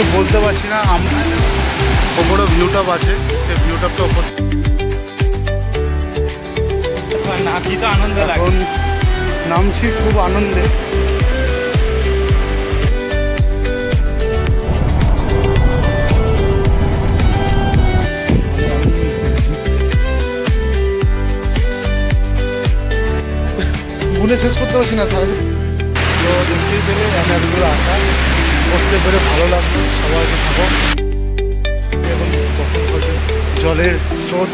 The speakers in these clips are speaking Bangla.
কিছু বলতে পারছি না আমরা ওপরে ভিউ টপ আছে সে ভিউ টপটা ওপর নাকি তো আনন্দ এখন নামছি খুব আনন্দে। গুনে শেষ করতে পারছি না স্যার। তো দেখতেই পেলে এনার্জিগুলো আসা। করতে পেরে ভালো লাগল সবাইকে থাকো। এবং জলের স্রোত,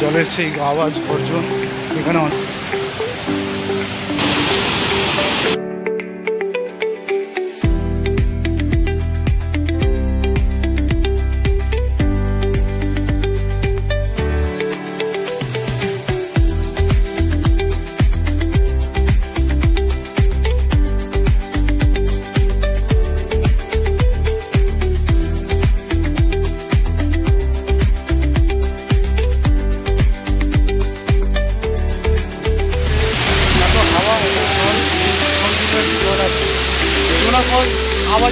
জলের সেই আওয়াজ অর্জন এখানে অনেক ফল আবার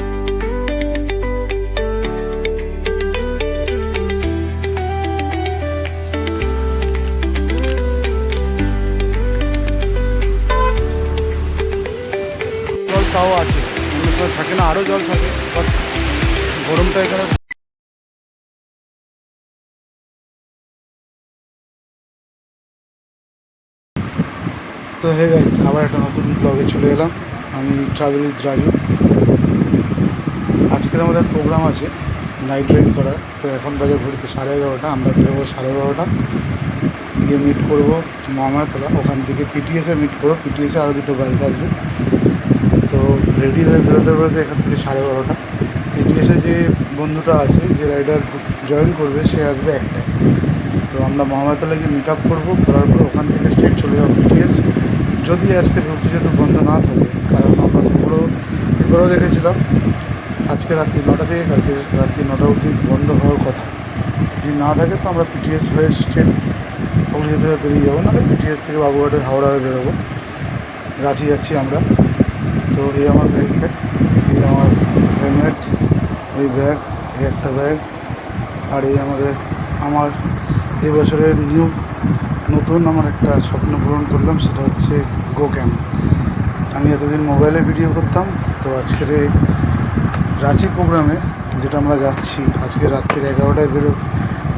জল তাও আছে। থাকে না আরও জল থাকে বাট গরমটা এখানে তো হে গাইস আবার একটা নতুন ব্লগে চলে এলাম। আমি ট্রাভেল উইথ রাজু আজকের আমাদের প্রোগ্রাম আছে নাইট রাইড করার। তো এখন বাজে ঘড়িতে সাড়ে এগারোটা, আমরা বেরোবো সাড়ে বারোটা। গিয়ে মিট করব মহামায়াতলা। ওখান থেকে পিটিএসে মিট করব। পিটিএসে আরও দুটো বাইক আসবে। তো রেডি হয়ে বেরোতে বেরোতে এখান থেকে সাড়ে বারোটা। পিটিএসে যে বন্ধুটা আছে, যে রাইডার জয়েন করবে, সে আসবে একটায় তো আমরা মহামায়াতলায় গিয়ে মিট আপ করব। করার পর ওখান থেকে স্ট্রেট চলে যাব পিটিএস যদি আজকে রুটি যেহেতু বন্ধ না থাকে খবরও খবরও দেখেছিলাম। আজকে রাত্রি নটা থেকে, কালকে রাত্রি নটা অবধি বন্ধ হওয়ার কথা। যদি না থাকে তো আমরা পিটিএস হয়ে স্টেট যেতে হয়ে বেরিয়ে যাব, নাহলে পিটিএস থেকে বাবুঘাটে হাওড়া হয়ে বেরোবো। রাঁচি যাচ্ছি আমরা। তো এই আমার ব্যাগ এই আমার হেলমেট এই ব্যাগ এই একটা ব্যাগ আর এই আমাদের, আমার এবছরের নিউ নতুন আমার একটা স্বপ্ন পূরণ করলাম, সেটা হচ্ছে গো ক্যাম্প আমি এতদিন মোবাইলে ভিডিও করতাম, তো আজকের এই রাঁচি প্রোগ্রামে যেটা আমরা যাচ্ছি, আজকে রাত্রির এগারোটায় বেরো,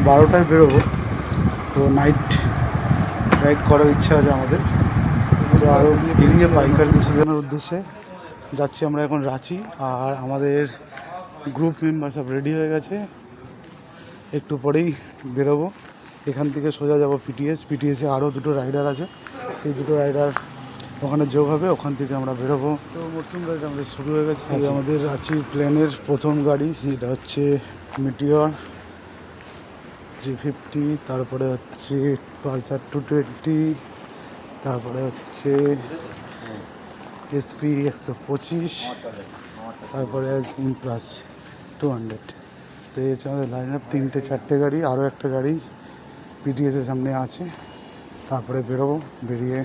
বারোটায় বেরোবো। তো নাইট রাইড করার ইচ্ছা আছে আমাদের। তো আরও বেরিয়ে পাইকারদের সাজানোর উদ্দেশ্যে যাচ্ছি আমরা এখন রাঁচি। আর আমাদের গ্রুপ মেম্বার সব রেডি হয়ে গেছে। একটু পরেই বেরোবো। এখান থেকে সোজা যাব পিটিএস পিটিএসে আরও দুটো রাইডার আছে। সেই দুটো রাইডার ওখানে যোগ হবে ওখান থেকে আমরা বেরোবো। তো মরসুম রাইড আমাদের শুরু হয়ে গেছে। আমাদের রাঁচি প্লেনের প্রথম গাড়ি সেটা হচ্ছে মিটিওর থ্রি ফিফটি তারপরে হচ্ছে পালসার টু টোয়েন্টি তারপরে হচ্ছে এসপি একশো পঁচিশ তারপরে প্লাস টু হান্ড্রেড তো এই হচ্ছে আমাদের লাইন আপ তিনটে চারটে গাড়ি আরও একটা গাড়ি পিটিএসের সামনে আছে। তারপরে বেরোবো বেরিয়ে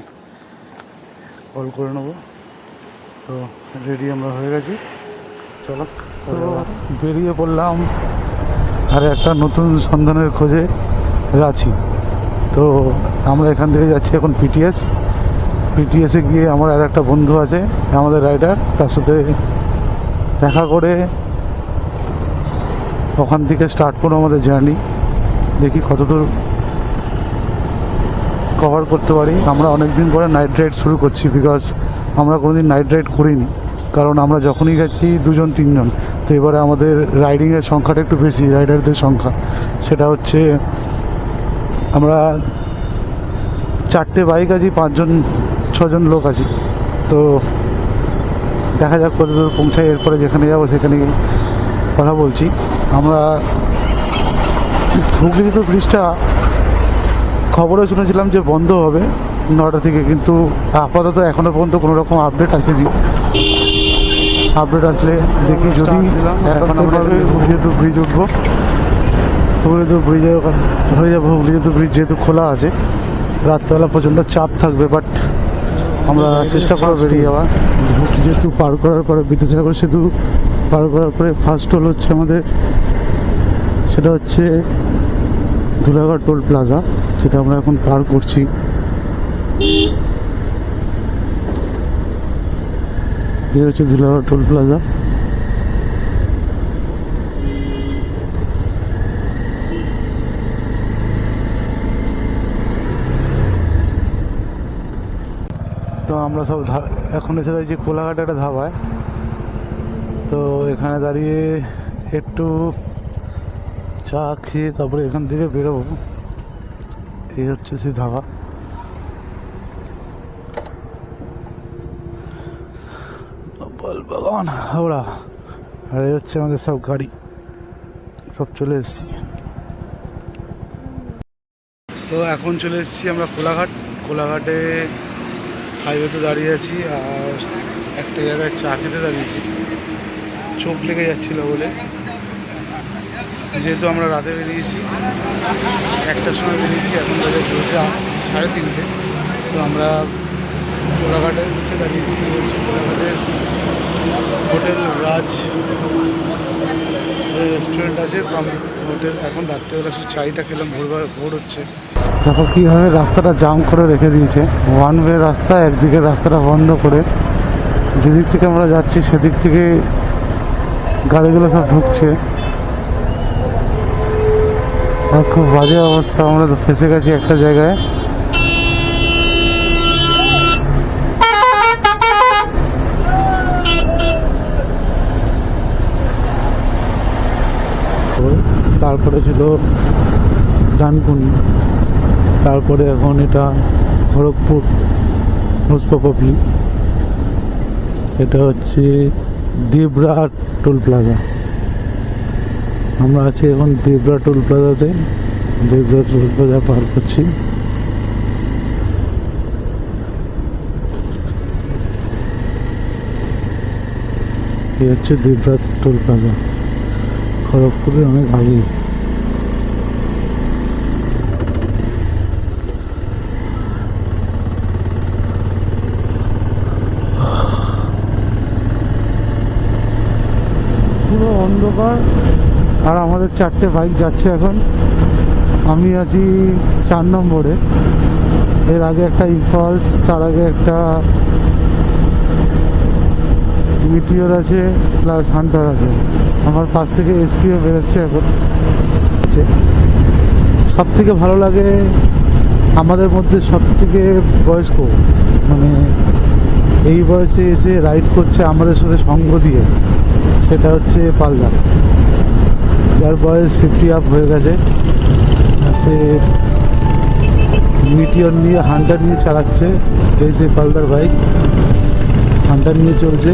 কল করে নেব। তো রেডি আমরা হয়ে গেছি। চলো তো বেরিয়ে পড়লাম আর একটা নতুন সন্ধানের খোঁজে রাঁচি। তো আমরা এখান থেকে যাচ্ছি এখন পিটিএস পিটিএসে গিয়ে আমার আর একটা বন্ধু আছে আমাদের রাইডার তার সাথে দেখা করে ওখান থেকে স্টার্ট করো আমাদের জার্নি দেখি কতদূর কভার করতে পারি। আমরা অনেক দিন পরে নাইট রাইড শুরু করছি বিকজ আমরা কোনোদিন নাইট রাইড করিনি। কারণ আমরা যখনই গেছি দুজন, তিনজন। তো এবারে আমাদের রাইডিংয়ের সংখ্যাটা একটু বেশি রাইডারদের সংখ্যা। সেটা হচ্ছে আমরা চারটে বাইক আছি, পাঁচজন, ছজন লোক আছি। তো দেখা যাক কত দূর পৌঁছায় এরপরে যেখানে যাব সেখানে কথা বলছি। আমরা হুগলি তো ব্রিজটা খবরে শুনেছিলাম যে বন্ধ হবে নটা থেকে কিন্তু আপাতত এখনও পর্যন্ত কোনো রকম আপডেট আসেনি। আপডেট আসলে দেখি যদি এখন আমরা হুগলি তো ব্রিজ উঠবো। হুগলি তো ব্রিজে হয়ে যাব। হুগলি তো ব্রিজ যেহেতু খোলা আছে রাত্রেবেলা প্রচণ্ড চাপ থাকবে বাট আমরা চেষ্টা করব বেরিয়ে যাওয়া হুগলি যেহেতু পার করার পরে বিদ্যুৎসাগর সেতু পার করার পরে ফার্স্ট টোল হচ্ছে আমাদের সেটা হচ্ছে ধুলাগড় টোল প্লাজা যেটা আমরা এখন পার করছি। এই হচ্ছে ধুলাগড় টোল প্লাজা। তো আমরা সব এখন এসে যাচ্ছি কোলাঘাট একটা ধাবায় তো এখানে দাঁড়িয়ে একটু চা খেয়ে তারপরে এখান থেকে বেরোবো। এই হচ্ছে সেই ধাবা। বাগান হাওড়া। আর এই হচ্ছে আমাদের সব গাড়ি। সব চলে এসেছি। তো এখন চলে এসেছি আমরা কোলাঘাট। কোলাঘাটে হাইওয়েতে দাঁড়িয়ে আছি আর একটা জায়গায় চা খেতে দাঁড়িয়েছি। চোখ লেগে যাচ্ছিল বলে। যেহেতু আমরা রাতে বেরিয়েছি, একটার সময় বেরিয়েছি, এখন বাজে দুটো সাড়ে তিনটে। তো আমরা কোলাঘাটের কাছে দাঁড়িয়েছি কোলাঘাটের হোটেল রাজ রেস্টুরেন্ট আছে হোটেল এখন রাত্রেবেলা শুধু চাইটা খেলাম ভোর ভোর হচ্ছে। দেখো কীভাবে রাস্তাটা জাম করে রেখে দিয়েছে। ওয়ান ওয়ে রাস্তা, একদিকে রাস্তাটা বন্ধ করে। যেদিক থেকে আমরা যাচ্ছি, সেদিক থেকে গাড়িগুলো সব ঢুকছে। খুব বাজে অবস্থা, আমরা তো ফেসে গেছি একটা জায়গায়। তারপরে ছিল ডানকুনি তারপরে এখন এটা খড়গপুর মুসপাপলি এটা হচ্ছে দেবরা টোল প্লাজা। আমরা আছি এখন দেবরা টোল প্লাজাতে। দেবরা টোল প্লাজা পার করছি। এই হচ্ছে দেবরা টোল প্লাজা। খড়গপুরে অনেক আগেই। পুরো অন্ধকার। আর আমাদের চারটে বাইক যাচ্ছে এখন। আমি আছি চার নম্বরে। এর আগে একটা ইম্পালস তার আগে একটা মিটিওর আছে প্লাস হান্টার আছে। আমার পাশ থেকে এসপিও বেরোচ্ছে এখন। সব থেকে ভালো লাগে আমাদের মধ্যে সব থেকে বয়স্ক। মানে এই বয়সে এসে রাইড করছে আমাদের সাথে সঙ্গ দিয়ে। সেটা হচ্ছে পালদার যার বয়স ফিফটি আপ হয়ে গেছে। সে মিটিওর নিয়ে, হান্টার নিয়ে চালাচ্ছে, এই সে পালদার বাইক হান্টার নিয়ে চলছে।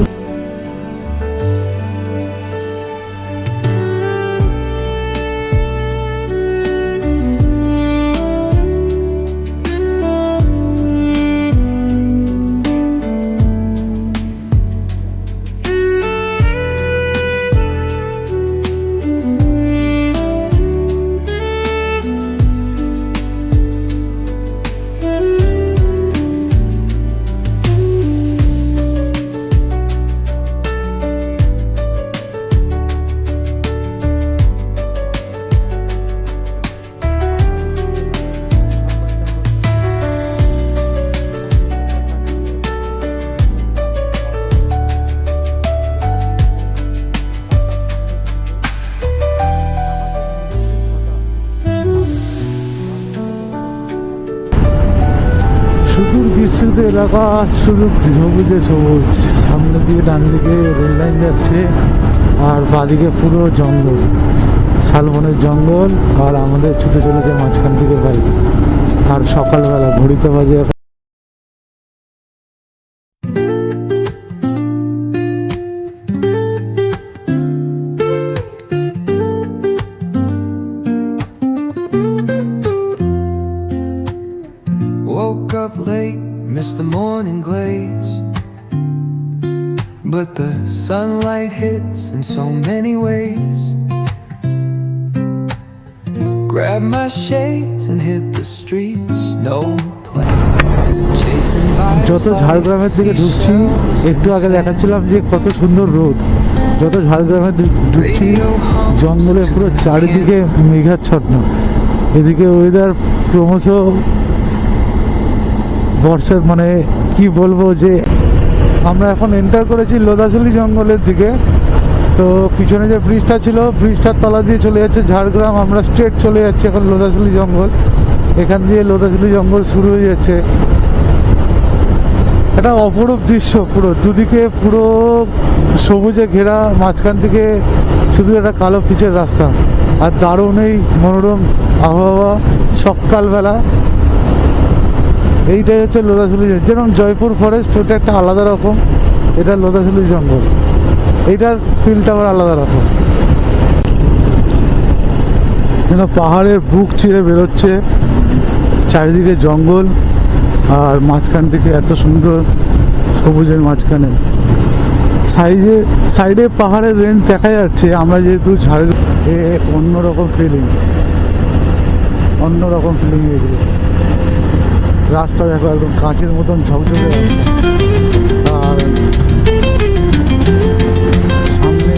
বিস্তৃত এলাকা শুধু সবুজে সবুজ। সামনের দিকে ডান দিকে রেল লাইন যাচ্ছে, আর বাদিকে পুরো জঙ্গল। শালবনের জঙ্গল আর আমাদের ছুটে চলেছে মাঝখান থেকে বাড়ি। আর সকালবেলা ঘড়িতে বাজে এখন But the sunlight hits in so many ways. Grab my shades and hit the streets, no vibes যত ঝাড়গ্রামের দিকে ঢুকছি একটু আগে. দেখাচ্ছিলাম যে কত সুন্দর রোদ যত ঝাড়গ্রামে ঢুকছি জঙ্গলে পুরো চারিদিকে মেঘাচ্ছন্ন এদিকে ওয়েদার ক্রমশ বর্ষার মানে কি বলব যে আমরা এখন এন্টার করেছি লোদাসুলি জঙ্গলের দিকে। তো পিছনে যে ব্রিজটা ছিল, ব্রিজটার তলা দিয়ে চলে যাচ্ছে ঝাড়গ্রাম। আমরা স্ট্রেট চলে যাচ্ছি এখন লোদাসুলি জঙ্গল। এখান দিয়ে লোদাসুলি জঙ্গল শুরু হয়ে যাচ্ছে। একটা অপরূপ দৃশ্য পুরো। দুদিকে পুরো সবুজে ঘেরা, মাঝখান থেকে শুধু একটা কালো পিচের রাস্তা। আর দারুণ এই মনোরম আবহাওয়া সকালবেলা। এইটাই হচ্ছে লোদাশুলি জঙ্গল। যেরকম জয়পুর ফরেস্ট ওটা একটা আলাদা রকম। এটা লোদাশুলি জঙ্গল এইটার ফিলটা আবার আলাদা রকম। যেন পাহাড়ের বুক চিরে বেরোচ্ছে। চারিদিকে জঙ্গল, আর মাঝখান থেকে এত সুন্দর সবুজের মাঝখানে। সাইডে সাইডে পাহাড়ের রেঞ্জ দেখা যাচ্ছে, আমরা যেহেতু ঝাড়গ্রাম এ, অন্যরকম ফিলিং অন্যরকম ফিলিং এগুলো। রাস্তা দেখো একদম কাঁচের মতন ঝকঝকে আর সামনে।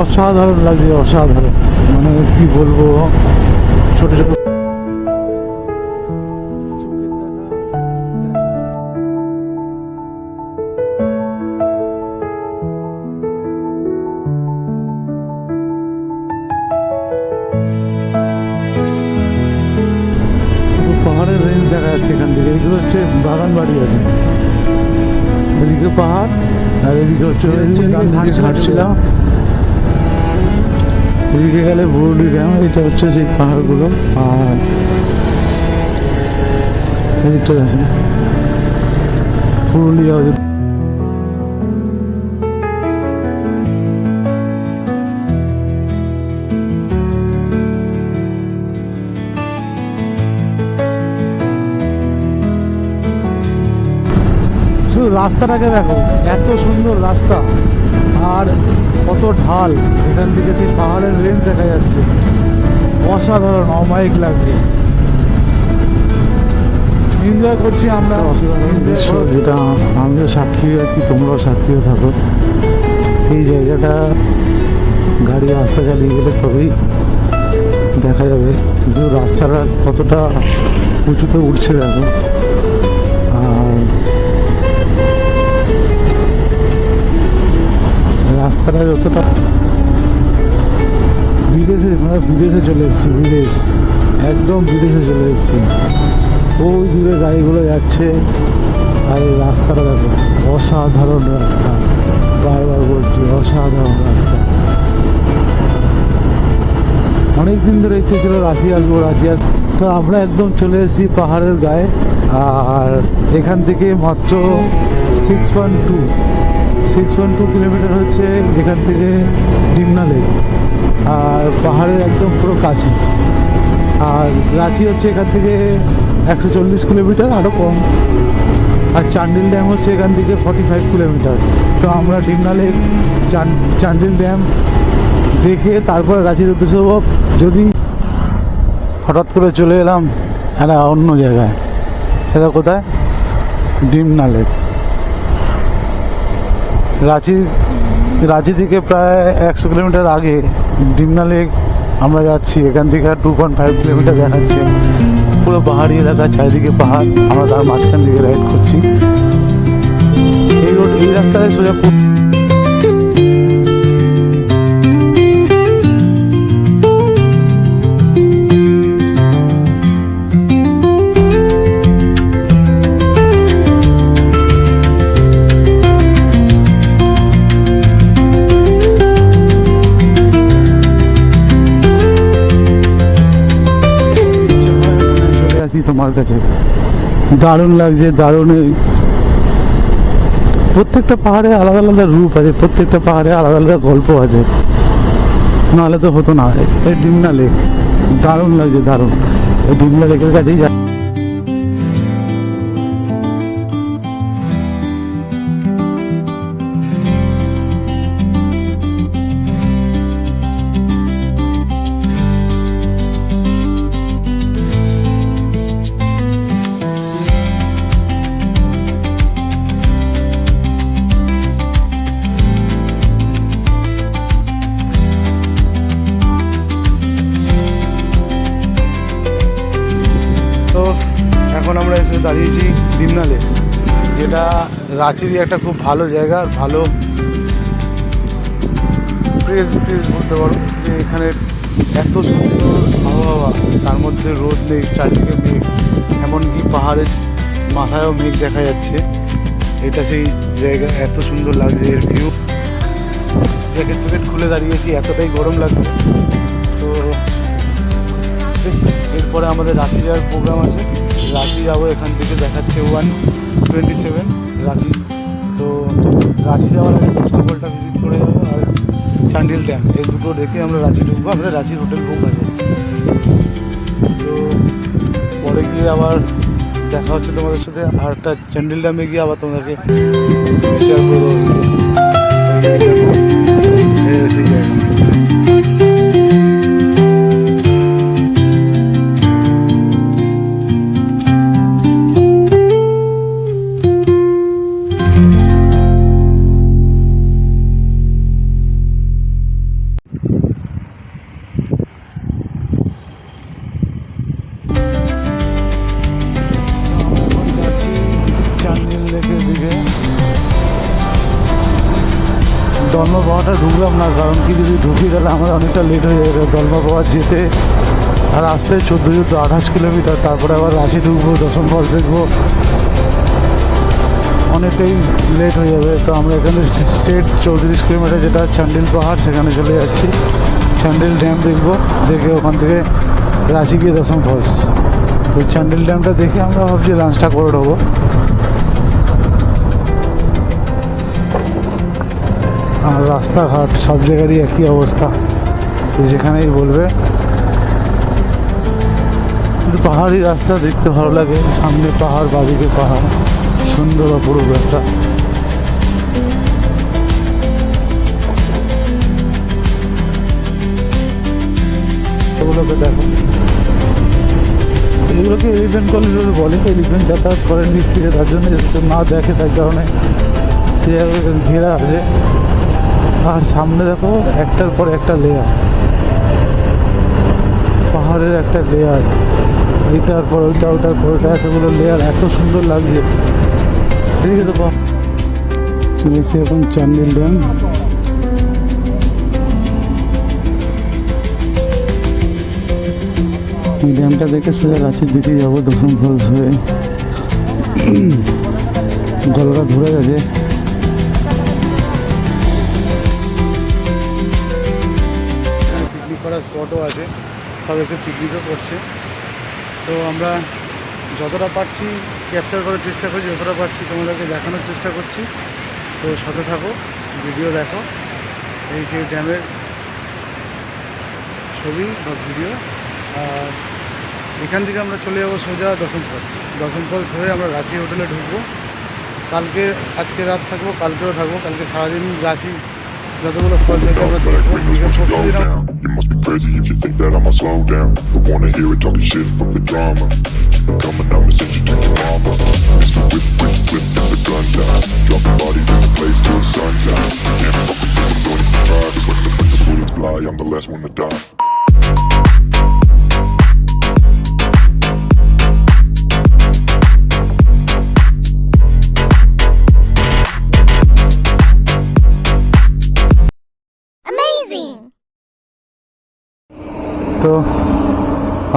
অসাধারণ লাগছে অসাধারণ। মানে কি বলব? ছোট ছোট পাহাড়ের রেঞ্জ দেখা যাচ্ছে এখান থেকে। এগুলো হচ্ছে বাগান বাড়ি আছে। এদিকে পাহাড় আর এদিকে হচ্ছে ঘাটছিলাম এদিকে গেলে বুরুলি ড্যাম এটা হচ্ছে সেই পাহাড়গুলো। আর এদিকটা দেখেন, পুরুলিয়া শুধু রাস্তাটাকে দেখো, এত সুন্দর রাস্তা। আর কত ঢাল। এখান থেকে সেই পাহাড়ের রেঞ্জ দেখা যাচ্ছে। অসাধারণ, অমায়িক লাগছে। এনজয় করছি আমরা। দৃশ্য যেটা আমিও সাক্ষী আছি, তোমরাও সাক্ষীও থাকো। এই জায়গাটা গাড়ি রাস্তা চালিয়ে গেলে তবেই দেখা যাবে কিন্তু রাস্তাটা কতটা উঁচুতে উঠছে দেখো। রাস্তাটা যতটা বিদেশে মানে বিদেশে চলে এসেছি, বিদেশ, একদম বিদেশে চলে এসেছি। ওই দূরে গাড়িগুলো যাচ্ছে, আর এই রাস্তাটা দেখো, অসাধারণ রাস্তা। বারবার বলছি, অসাধারণ রাস্তা। অনেক দিন ধরে ইচ্ছে ছিল রাঁচি আসব রাঁচি আসব তো আমরা একদম চলে এসেছি পাহাড়ের গায়ে, আর এখান থেকে মাত্র six point two six point two kilometre হচ্ছে এখান থেকে ডিমনা লেক আর পাহাড়ের একদম পুরো কাছে। আর রাঁচি হচ্ছে এখান থেকে একশো চল্লিশ কিলোমিটার আরও কম। আর চান্ডিল ড্যাম হচ্ছে এখান থেকে ফর্টি ফাইভ কিলোমিটার। তো আমরা ডিমনা লেক চান- চান্ডিল ড্যাম দেখে তারপরে রাঁচির উদ্দেশ্য। যদি হঠাৎ করে চলে এলাম একটা অন্য জায়গায়। এটা কোথায়? ডিমনা লেক রাঁচি রাঁচি থেকে প্রায় একশো কিলোমিটার আগে ডিমনা লেক আমরা যাচ্ছি। এখান থেকে টু পয়েন্ট ফাইভ কিলোমিটার দেখাচ্ছে। পুরো পাহাড়ি এলাকা, চারিদিকে পাহাড়। আমরা তার মাঝখান দিকে রাইড করছি। এই রোড এই রাস্তায় সোজা দারুণ লাগছে, দারুণ প্রত্যেকটা পাহাড়ে আলাদা আলাদা রূপ আছে, প্রত্যেকটা পাহাড়ে আলাদা আলাদা গল্প আছে। নাহলে তো হতো না। এই ডিমনা লেক, দারুণ লাগছে, দারুণ। এই ডিমনা লেকের কাছেই যা রাঁচিরই একটা খুব ভালো জায়গা, ভালো প্রেস প্রেস বলতে পারো, যে এখানে এত সুন্দর আবহাওয়া, তার মধ্যে রোদ নেই, চারিদিকে মেঘ, এমনকি পাহাড়ের মাথায়ও মেঘ দেখা যাচ্ছে। এটা সেই জায়গা, এত সুন্দর লাগছে এর ভিউ জ্যাকেট ট্যাকেট খুলে দাঁড়িয়েছি, এতটাই গরম লাগছে। তো, এরপরে আমাদের রাঁচি যাওয়ার প্রোগ্রাম আছে। রাঁচি যাব এখান থেকে, দেখাচ্ছে ওয়ান টোয়েন্টি সেভেন রাঁচি তো রাঁচি যাওয়ার আগে দশকলটা ভিজিট করে যাব আর চান্ডিল ড্যাম এই দুটো দেখে আমরা রাঁচি ঢুকবো। আমাদের রাঁচির হোটেল বুক আছে। তো পরে গিয়ে আবার দেখা হচ্ছে তোমাদের সাথে। আর একটা চান্ডিল ড্যামে গিয়ে আবার তোমাদেরকে শেয়ার করে দেবো। জায়গা। অনেকটা লেট হয়ে যাবে দলমা যেতে। আর আসতে চোদ্দ চোদ্দ আঠাশ কিলোমিটার, তারপরে আবার রাঁচি ঢুকবো, দশম ফলস দেখব। অনেকটাই লেট হয়ে যাবে। তো আমরা এখানে স্টেট চৌত্রিশ কিলোমিটার যেটা চান্ডিল পাহাড়, সেখানে চলে যাচ্ছি। চান্ডিল ড্যাম দেখব, দেখে ওখান থেকে রাঁচি গিয়ে দশম ফলস ওই চান্ডিল ড্যামটা দেখে আমরা ভাবছি লাঞ্চটা করে নেব। আর রাস্তাঘাট সব জায়গারই একই অবস্থা। যেখানেই বলবে। কিন্তু পাহাড়ি রাস্তা দেখতে ভালো লাগে, সামনে পাহাড়, বাদিকে পাহাড়, সুন্দর অপরূপ একটা। দেখো। এগুলোকে এলিফেন্ট কলেজ বলে এলিফেন্ট যাতায়াত করে নিচ থেকে, তার জন্য না দেখে, তার কারণে ঘেরা আছে। আর সামনে দেখো, একটার পর একটা লেয়ার পাহাড়ের একটা লেয়ার এইটার পর ওইটা ওটার পর ওটা এতগুলো লেয়ার এত সুন্দর লাগছে। এদিকে তো এখন চান্ডিল ড্যাম এই ড্যামটা দেখে সোজা রাঁচির দিকে যাব দশম ফলস হয়ে। জলটা ধরে গেছে। পিকনিক করার স্পটও আছে। সব এসে পিকনিকও করছে। তো আমরা যতটা পারছি ক্যাপচার করার চেষ্টা করছি, যতটা পারছি তোমাদেরকে দেখানোর চেষ্টা করছি। তো সাথে থাকো ভিডিও দেখো। এই সেই ড্যামের ছবি বা ভিডিও আর এখান থেকে আমরা চলে যাব সোজা দশম ফলস দশম ফলস হয়ে আমরা রাঁচি হোটেলে ঢুকবো। কালকে, আজকে রাত থাকব, কালকেও থাকব। কালকে সারাদিন রাঁচি যতগুলো ফলস আছে আমরা দেখবো বিকেল পরশু দিন আমরা down. You must be crazy if you think that I'ma slow down. Don't wanna hear it talking shit from the drama. Keep it coming, I'ma send you to your mama. Mr. Whip, whip, whip, and the gun down. Dropping bodies in the place till the sun's out. Can't fuck with this, I'm going to try. Cause when the, when the bullets fly, I'm the last one to die.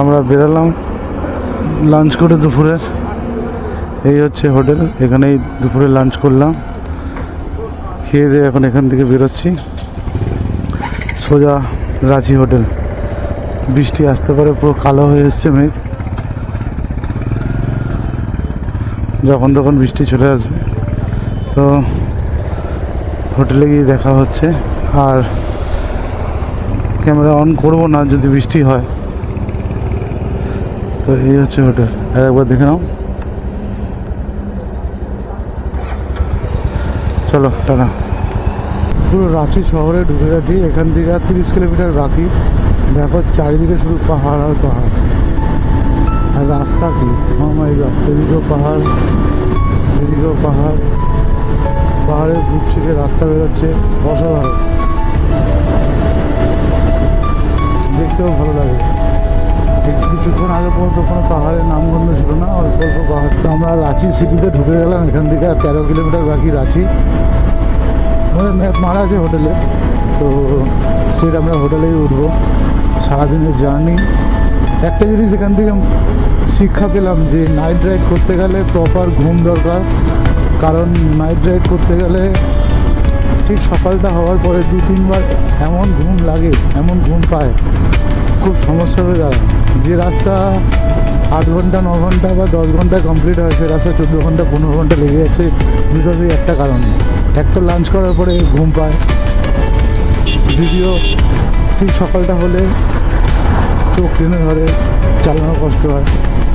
আমরা বেরোলাম লাঞ্চ করে দুপুরের। এই হচ্ছে হোটেল, এখানেই দুপুরে লাঞ্চ করলাম। খেয়ে দিয়ে এখন এখান থেকে বেরোচ্ছি। সোজা রাঁচি হোটেল। বৃষ্টি আসতে পারে, পুরো কালো হয়ে এসছে মেঘ। যখন তখন বৃষ্টি চলে আসবে। তো হোটেলে গিয়ে দেখা হচ্ছে। আর ক্যামেরা অন করব না যদি বৃষ্টি হয়। তো এই হচ্ছে হোটেল। আর একবার দেখে নাও। চলো, টাটা। পুরো রাঁচি শহরে ঢুকে গেছি। এখান থেকে আর তিরিশ কিলোমিটার বাকি। দেখো চারিদিকে শুধু পাহাড় আর পাহাড়। আর রাস্তা কি? আমার এই রাস্তা এদিকেও পাহাড় এদিকেও পাহাড়। পাহাড়ের বুক থেকে রাস্তা বেরোচ্ছে, অসাধারণ। দেখতেও ভালো লাগে। কিছুক্ষণ আগে পর্যন্ত কোনো পাহাড়ের নামগন্ধ ছিল না, অল্প অল্প পাহাড়। তো আমরা রাঁচি সিটিতে ঢুকে গেলাম, এখান থেকে আর তেরো কিলোমিটার বাকি রাঁচি। আমাদের ম্যাপ মারা আছে হোটেলে, তো স্ট্রেট আমরা হোটেলেই উঠবো। সারাদিনের জার্নি। একটা জিনিস এখান থেকে শিক্ষা পেলাম যে নাইট রাইড করতে গেলে প্রপার ঘুম দরকার। কারণ নাইট রাইড করতে গেলে ঠিক সকালটা হওয়ার পরে দু তিনবার এমন ঘুম লাগে, এমন ঘুম পায়, খুব সমস্যা হয়ে দাঁড়ায়। যে রাস্তা আট ঘণ্টা, ন ঘণ্টা বা দশ ঘণ্টা কমপ্লিট হয়, সে রাস্তা চোদ্দ ঘণ্টা, পনেরো ঘণ্টা লেগে যাচ্ছে বিকজ এই একটা কারণ। এক তো লাঞ্চ করার পরে ঘুম পায়। দ্বিতীয়, ঠিক সকালটা হলে চোখ টেনে ধরে, চালানো কষ্ট হয়।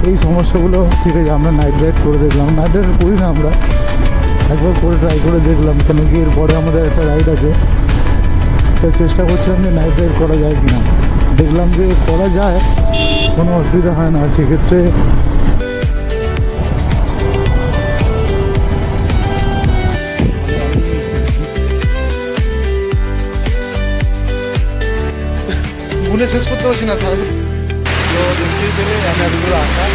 এই সমস্যাগুলো থেকে আমরা নাইট রাইড করে দেখলাম। নাইট রাইড করি না আমরা। একবার করে ট্রাই করে দেখলাম, কেন কি এরপরে আমাদের একটা রাইড আছে। তাই চেষ্টা করছিলাম যে নাইট রাইড করা যায় কি না দেখলাম যে করা যায় কোনো অসুবিধা হয় না, সেক্ষেত্রে গুনে শেষ করতে পারছি না সারা তো দেখতেই পেলে একাডেমির আসা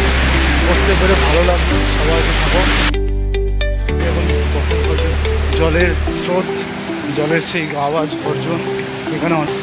করতে পেরে ভালো লাগল, সবাই থাকো। এখন জলের স্রোত, জলের সেই আওয়াজ, গর্জন, এখানে অনেক